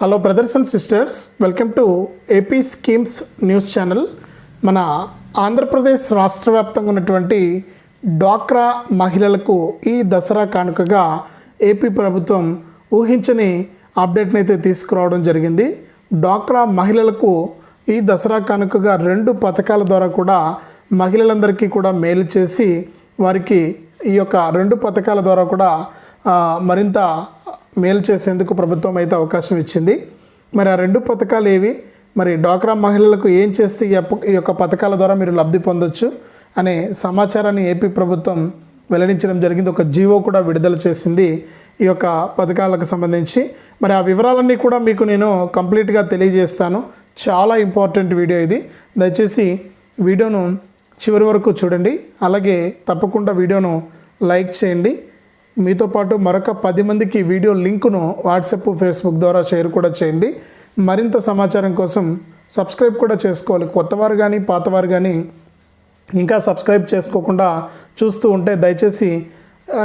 Hello brothers and sisters welcome to AP schemes news channel మన ఆంధ్రప్రదేశ్ రాష్ట్ర వ్యాప్తంగా ఉన్నటువంటి డ్వాక్రా మహిళలకు ఈ దసరా కానుకగా ఏపీ ప్రభుత్వం ఊహించని అప్డేట్ని అయితే తీసుకురావడం జరిగింది. డ్వాక్రా మహిళలకు ఈ దసరా కానుకగా రెండు పథకాల ద్వారా కూడా మహిళలందరికీ కూడా మేలు చేసి వారికి ఈ యొక్క రెండు పథకాల ద్వారా కూడా మరింత మేలు చేసేందుకు ప్రభుత్వం అయితే అవకాశం ఇచ్చింది. మరి ఆ రెండు పథకాలు ఏవి? మరి డ్వాక్రా మహిళలకు ఏం చేస్తే ఈ యొక్క- ఈ యొక్క పథకాల ద్వారా మీరు లబ్ధి పొందొచ్చు అనే సమాచారాన్ని ఏపీ ప్రభుత్వం వెల్లడించడం జరిగింది. ఒక జీవో కూడా విడుదల చేసింది ఈ యొక్క పథకాలకు సంబంధించి. మరి ఆ వివరాలన్నీ కూడా మీకు నేను కంప్లీట్గా తెలియజేస్తాను. చాలా ఇంపార్టెంట్ వీడియో ఇది. దయచేసి వీడియోను చివరి వరకు చూడండి. అలాగే తప్పకుండా వీడియోను లైక్ చేయండి. మీతో పాటు మరొక పది మందికి వీడియో లింకును వాట్సాప్ ఫేస్బుక్ ద్వారా షేర్ కూడా చేయండి. మరింత సమాచారం కోసం సబ్స్క్రైబ్ కూడా చేసుకోవాలి. కొత్తవారు కానీ పాతవారు కానీ ఇంకా సబ్స్క్రైబ్ చేసుకోకుండా చూస్తూ ఉంటే దయచేసి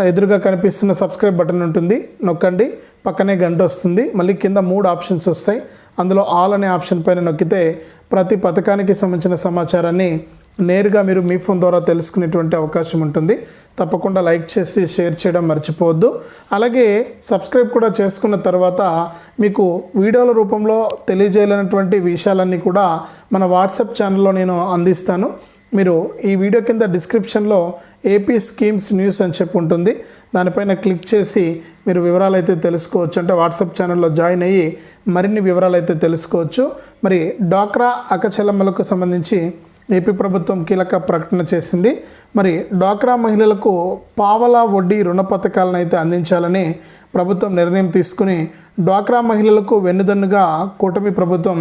ఎదురుగా కనిపిస్తున్న సబ్స్క్రైబ్ బటన్ ఉంటుంది. నొక్కండి. పక్కనే గంట వస్తుంది. మళ్ళీ కింద మూడు ఆప్షన్స్ వస్తాయి. అందులో ఆల్ అనే ఆప్షన్ పైన నొక్కితే ప్రతి పథకానికి సంబంధించిన సమాచారాన్ని నేరుగా మీరు మీ ఫోన్ ద్వారా తెలుసుకునేటువంటి అవకాశం ఉంటుంది. తప్పకుండా లైక్ చేసి షేర్ చేయడం మర్చిపోవద్దు. అలాగే సబ్స్క్రైబ్ కూడా చేసుకున్న తర్వాత మీకు వీడియోల రూపంలో తెలియజేయలేనటువంటి విషయాలన్నీ కూడా మన వాట్సాప్ ఛానల్లో నేను అందిస్తాను. మీరు ఈ వీడియో కింద డిస్క్రిప్షన్లో ఏపీ స్కీమ్స్ న్యూస్ అని చెప్పి ఉంటుంది. దానిపైన క్లిక్ చేసి మీరు వివరాలు అయితే తెలుసుకోవచ్చు. అంటే వాట్సాప్ ఛానల్లో జాయిన్ అయ్యి మరిన్ని వివరాలు అయితే తెలుసుకోవచ్చు. మరి డాక్రా అకచలమ్మలకు సంబంధించి ఏపీ ప్రభుత్వం కీలక ప్రకటన చేసింది. మరి డ్వాక్రా మహిళలకు పావలా వడ్డీ రుణ పథకాలను అయితే అందించాలని ప్రభుత్వం నిర్ణయం తీసుకుని డ్వాక్రా మహిళలకు వెన్నుదన్నుగా కూటమి ప్రభుత్వం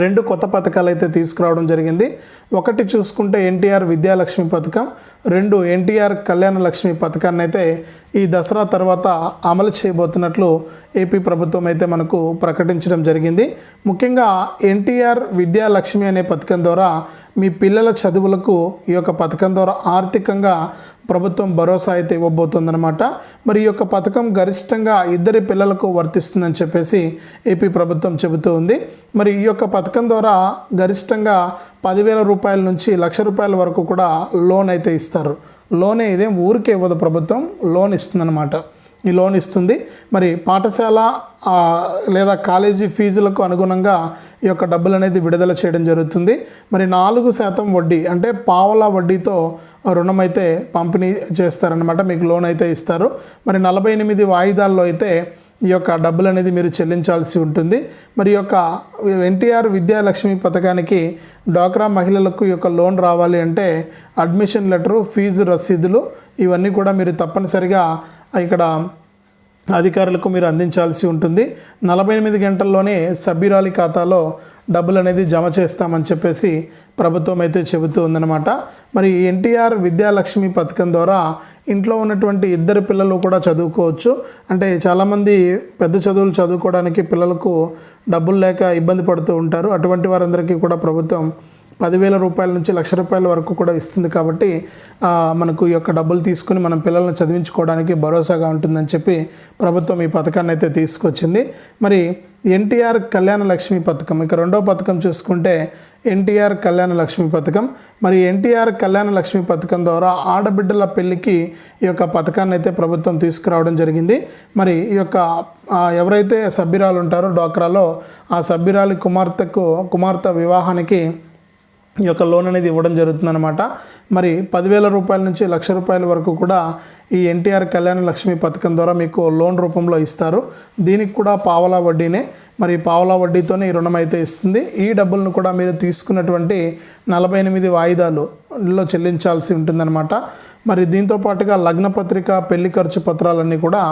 రెండు కొత్త పథకాలు అయితే తీసుకురావడం జరిగింది. ఒకటి చూసుకుంటే ఎన్టీఆర్ విద్యాలక్ష్మి పథకం రెండు ఎన్టీఆర్ కళ్యాణ లక్ష్మి పథకాన్ని అయితే ఈ దసరా తర్వాత అమలు చేయబోతున్నట్లు ఏపీ ప్రభుత్వం అయితే మనకు ప్రకటించడం జరిగింది. ముఖ్యంగా ఎన్టీఆర్ విద్యాలక్ష్మి అనే పథకం ద్వారా మీ పిల్లల చదువులకు ఈ యొక్క పథకం ద్వారా ఆర్థికంగా ప్రభుత్వం భరోసా అయితే ఇవ్వబోతుందన్నమాట. మరి ఈ యొక్క పథకం గరిష్టంగా ఇద్దరి పిల్లలకు వర్తిస్తుందని చెప్పేసి ఏపీ ప్రభుత్వం చెబుతూ ఉంది. మరి ఈ యొక్క పథకం ద్వారా గరిష్టంగా పదివేల రూపాయల నుంచి లక్ష రూపాయల వరకు కూడా లోన్ అయితే ఇస్తారు. లోనే ఇదేం ఊరికే ఇవ్వదు ప్రభుత్వం లోన్ ఇస్తుందన్నమాట. ఈ లోన్ ఇస్తుంది. మరి పాఠశాల లేదా కాలేజీ ఫీజులకు అనుగుణంగా ఈ యొక్క డబ్బులు అనేది విడుదల చేయడం జరుగుతుంది. మరి నాలుగు శాతం వడ్డీ అంటే పావలా వడ్డీతో రుణం అయితే పంపిణీ చేస్తారనమాట మీకు లోన్ అయితే ఇస్తారు. మరి నలభై ఎనిమిది వాయిదాల్లో అయితే ఈ యొక్క డబ్బులు అనేది మీరు చెల్లించాల్సి ఉంటుంది. మరి యొక్క ఎన్టీఆర్ విద్యాలక్ష్మి పథకానికి డ్వాక్రా మహిళలకు ఈ యొక్క లోన్ రావాలి అంటే అడ్మిషన్ లెటరు ఫీజు రసీదులు ఇవన్నీ కూడా మీరు తప్పనిసరిగా ఇక్కడ అధికారులకు మీరు అందించాల్సి ఉంటుంది. నలభై ఎనిమిది గంటల్లోనే సభ్యురాలి ఖాతాలో డబ్బులు అనేది జమ చేస్తామని చెప్పేసి ప్రభుత్వం అయితే చెబుతూ ఉందన్నమాట. మరి ఎన్టీఆర్ విద్యాలక్ష్మి పథకం ద్వారా ఇంట్లో ఉన్నటువంటి ఇద్దరు పిల్లలు కూడా చదువుకోవచ్చు. అంటే చాలామంది పెద్ద చదువులు చదువుకోవడానికి పిల్లలకు డబ్బులు లేక ఇబ్బంది పడుతూ ఉంటారు. అటువంటి వారందరికీ కూడా ప్రభుత్వం పదివేల రూపాయల నుంచి లక్ష రూపాయల వరకు కూడా ఇస్తుంది కాబట్టి మనకు ఈ యొక్క డబ్బులు తీసుకుని మనం పిల్లల్ని చదివించుకోవడానికి భరోసాగా ఉంటుందని చెప్పి ప్రభుత్వం ఈ పథకాన్ని అయితే తీసుకొచ్చింది. మరి ఎన్టీఆర్ కళ్యాణ లక్ష్మి పథకం ఇక రెండో పథకం చూసుకుంటే ఎన్టీఆర్ కళ్యాణ లక్ష్మి పథకం. మరి ఎన్టీఆర్ కళ్యాణ లక్ష్మి పథకం ద్వారా ఆడబిడ్డల పెళ్ళికి ఈ యొక్క పథకాన్ని అయితే ప్రభుత్వం తీసుకురావడం జరిగింది. మరి ఈ యొక్క ఎవరైతే సభ్యురాలు ఉంటారో డ్వాక్రాలో ఆ సభ్యురాలి కుమార్తెకు కుమార్తె వివాహానికి ఈ యొక్క లోన్ అనేది ఇవ్వడం జరుగుతుందన్నమాట. మరి పదివేల రూపాయల నుంచి లక్ష రూపాయల వరకు కూడా ఈ ఎన్టీఆర్ కళ్యాణ లక్ష్మి పథకం ద్వారా మీకు లోన్ రూపంలో ఇస్తారు. దీనికి కూడా పావలా వడ్డీనే. మరి పావలా వడ్డీతోనే ఈ రుణం అయితే ఇస్తుంది. ఈ డబ్బులను కూడా మీరు తీసుకున్నటువంటి నలభై ఎనిమిది వాయిదాలులో చెల్లించాల్సి ఉంటుందన్నమాట. మరి దీంతో పాటుగా లగ్న పత్రిక పెళ్ళి ఖర్చు పత్రాలన్నీ కూడా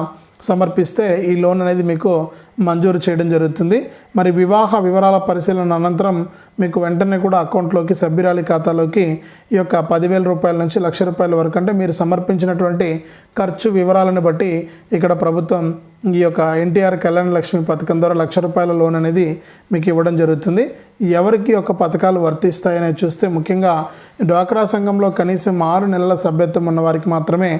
సమర్పిస్తే ఈ లోన్ అనేది మీకు మంజూరు చేయడం జరుగుతుంది. మరి వివాహ వివరాల పరిశీలన అనంతరం మీకు వెంటనే కూడా అకౌంట్లోకి సభ్యురాలి ఖాతాలోకి ఈ యొక్క పదివేల రూపాయల నుంచి లక్ష రూపాయల వరకు అంటే మీరు సమర్పించినటువంటి ఖర్చు వివరాలను బట్టి ఇక్కడ ప్రభుత్వం ఈ యొక్క ఎన్టీఆర్ కళ్యాణ లక్ష్మి పథకం ద్వారా లక్ష రూపాయల లోన్ అనేది మీకు ఇవ్వడం జరుగుతుంది. ఎవరికి యొక్క పథకాలు వర్తిస్తాయనే చూస్తే ముఖ్యంగా డ్వాక్రా సంఘంలో కనీసం ఆరు నెలల సభ్యత్వం ఉన్న వారికి మాత్రమే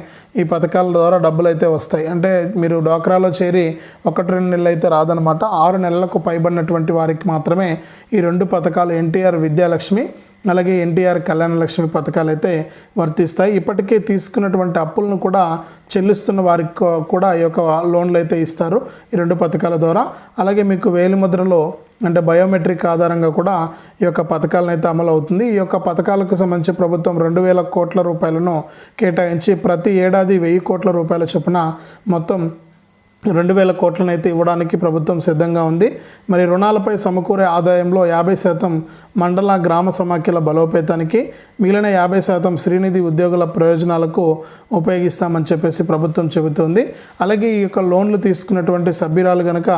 ఈ పథకాల ద్వారా డబ్బులు అయితే వస్తాయి. అంటే మీరు డ్వాక్రాలో చేరి ఒకటి రెండు నెలలు అయితే రాదనమాట ఆరు నెలలకు పైబడినటువంటి వారికి మాత్రమే ఈ రెండు పథకాలు ఎన్టీఆర్ విద్యాలక్ష్మి అలాగే ఎన్టీఆర్ కళ్యాణ లక్ష్మి పథకాలు అయితే వర్తిస్తాయి. ఇప్పటికే తీసుకున్నటువంటి అప్పులను కూడా చెల్లిస్తున్న వారికి కూడా ఈ యొక్క లోన్లు అయితే ఇస్తారు ఈ రెండు పథకాల ద్వారా. అలాగే మీకు వేలిముద్రలో అంటే బయోమెట్రిక్ ఆధారంగా కూడా ఈ యొక్క పథకాలను అయితే అమలు అవుతుంది ఈ యొక్క పథకాలకు సంబంధించి ప్రభుత్వం రెండు వేల కోట్ల రూపాయలను కేటాయించి ప్రతి ఏడాది వెయ్యి కోట్ల రూపాయల చొప్పున మొత్తం రెండు వేల కోట్లను అయితే ఇవ్వడానికి ప్రభుత్వం సిద్ధంగా ఉంది. మరి రుణాలపై సమకూరే ఆదాయంలో యాభై శాతం మండల గ్రామ సమాఖ్యల బలోపేతానికి మిగిలిన యాభై శాతం శ్రీనిధి ఉద్యోగుల ప్రయోజనాలకు ఉపయోగిస్తామని చెప్పేసి ప్రభుత్వం చెబుతోంది. అలాగే ఈ యొక్క లోన్లు తీసుకున్నటువంటి సభ్యురాలు కనుక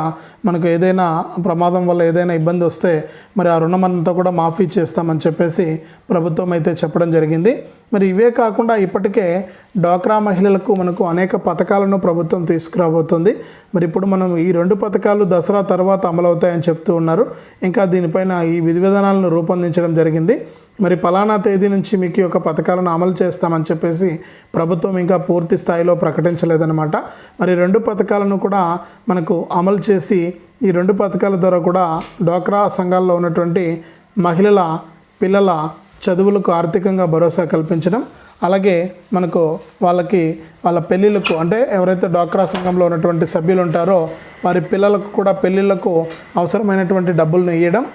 మనకు ఏదైనా ప్రమాదం వల్ల ఏదైనా ఇబ్బంది వస్తే మరి ఆ రుణం అంతా కూడా మాఫీ చేస్తామని చెప్పేసి ప్రభుత్వం అయితే చెప్పడం జరిగింది. మరి ఇవే కాకుండా ఇప్పటికే డ్వాక్రా మహిళలకు మనకు అనేక పథకాలను ప్రభుత్వం తీసుకురాబోతుంది. మరి ఇప్పుడు మనం ఈ రెండు పథకాలు దసరా తర్వాత అమలవుతాయని చెప్తూ ఉన్నారు. ఇంకా దీనిపైన ఈ విధి విధానాలను రూపొందించడం జరిగింది. మరి పలానా తేదీ నుంచి మీకు ఈ యొక్క పథకాలను అమలు చేస్తామని చెప్పేసి ప్రభుత్వం ఇంకా పూర్తి స్థాయిలో ప్రకటించలేదన్నమాట. మరి రెండు పథకాలను కూడా మనకు అమలు చేసి ఈ రెండు పథకాల ద్వారా కూడా డ్వాక్రా సంఘాల్లో ఉన్నటువంటి మహిళల పిల్లల చదువులకు ఆర్థికంగా భరోసా కల్పించడం అలాగే మనకు వాళ్ళకి వాళ్ళ పెళ్ళిళ్ళకు అంటే ఎవరైతే డ్వాక్రా సంఘంలో ఉన్నటువంటి సభ్యులు ఉంటారో వారి పిల్లలకు కూడా పెళ్ళిళ్ళకు అవసరమైనటువంటి డబ్బులను ఇవ్వడం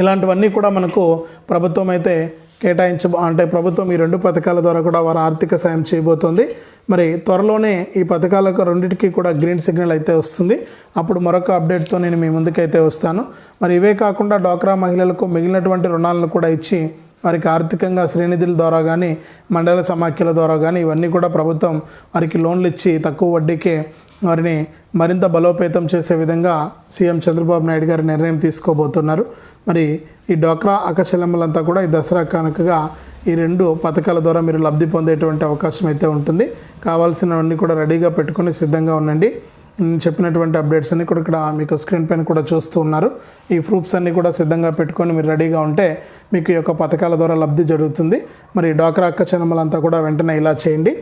ఇలాంటివన్నీ కూడా మనకు ప్రభుత్వం అయితే కేటాయించ అంటే ప్రభుత్వం ఈ రెండు పథకాల ద్వారా కూడా వారు ఆర్థిక సాయం చేయబోతోంది. మరి త్వరలోనే ఈ పథకాలకు రెండింటికి కూడా గ్రీన్ సిగ్నల్ అయితే వస్తుంది. అప్పుడు మరొక అప్డేట్తో నేను మీ ముందుకైతే వస్తాను. మరి ఇవే కాకుండా డ్వాక్రా మహిళలకు మిగిలినటువంటి రుణాలను కూడా ఇచ్చి వారికి ఆర్థికంగా శ్రేణిధుల ద్వారా కానీ మండల సమాఖ్యల ద్వారా కానీ ఇవన్నీ కూడా ప్రభుత్వం వారికి లోన్లు ఇచ్చి తక్కువ వడ్డీకే వారిని మరింత బలోపేతం చేసే విధంగా సీఎం చంద్రబాబు నాయుడు గారు నిర్ణయం తీసుకోబోతున్నారు. మరి ఈ డోక్రా అక్కచెల్లెమ్మలంతా కూడా ఈ దసరా కానుకగా ఈ రెండు పథకాల ద్వారా మీరు లబ్ధి పొందేటువంటి అవకాశం అయితే ఉంటుంది. కావాల్సినవన్నీ కూడా రెడీగా పెట్టుకొని సిద్ధంగా ఉండండి. చెప్పినటువంటి అప్డేట్స్ అన్ని కూడా ఇక్కడ మీకు స్క్రీన్ పైన కూడా చూస్తూ ఉన్నారు. ఈ ప్రూఫ్స్ అన్నీ కూడా సిద్ధంగా పెట్టుకొని మీరు రెడీగా ఉంటే మీకు ఈ యొక్క పథకాల ద్వారా లబ్ధి జరుగుతుంది. మరి డాక్రా అక్క చెన్నమ్మలంతా కూడా వెంటనే ఇలా చేయండి.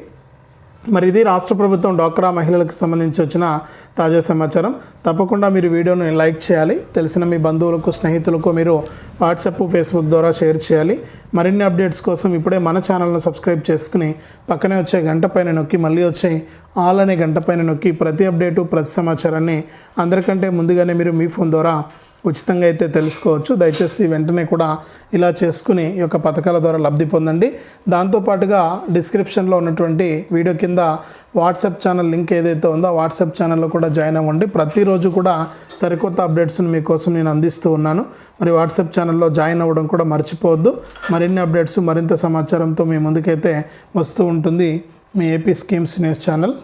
మరి ఇది రాష్ట్ర ప్రభుత్వం డ్వాక్రా మహిళలకు సంబంధించి వచ్చిన తాజా సమాచారం. తప్పకుండా మీరు వీడియోను లైక్ చేయాలి. తెలిసిన మీ బంధువులకు స్నేహితులకు మీరు వాట్సాప్ ఫేస్బుక్ ద్వారా షేర్ చేయాలి. మరిన్ని అప్డేట్స్ కోసం ఇప్పుడే మన ఛానల్ను సబ్స్క్రైబ్ చేసుకుని పక్కనే వచ్చే గంట పైన నొక్కి మళ్ళీ వచ్చే ఆల్ అనే గంట పైన నొక్కి ప్రతి అప్డేటు ప్రతి సమాచారాన్ని అందరికంటే ముందుగానే మీరు మీ ఫోన్ ద్వారా ఉచితంగా అయితే తెలుసుకోవచ్చు. దయచేసి వెంటనే కూడా ఇలా చేసుకుని ఈ యొక్క పథకాల ద్వారా లబ్ధి పొందండి. దాంతోపాటుగా డిస్క్రిప్షన్లో ఉన్నటువంటి వీడియో కింద వాట్సాప్ ఛానల్ లింక్ ఏదైతే ఉందో ఆ వాట్సాప్ ఛానల్లో కూడా జాయిన్ అవ్వండి. ప్రతిరోజు కూడా సరికొత్త అప్డేట్స్ని మీకోసం నేను అందిస్తూ ఉన్నాను. మరి వాట్సాప్ ఛానల్లో జాయిన్ అవ్వడం కూడా మర్చిపోవద్దు. మరిన్ని అప్డేట్స్ మరింత సమాచారంతో మీ ముందుకైతే వస్తూ ఉంటుంది మీ ఏపీ స్కీమ్స్ న్యూస్ ఛానల్.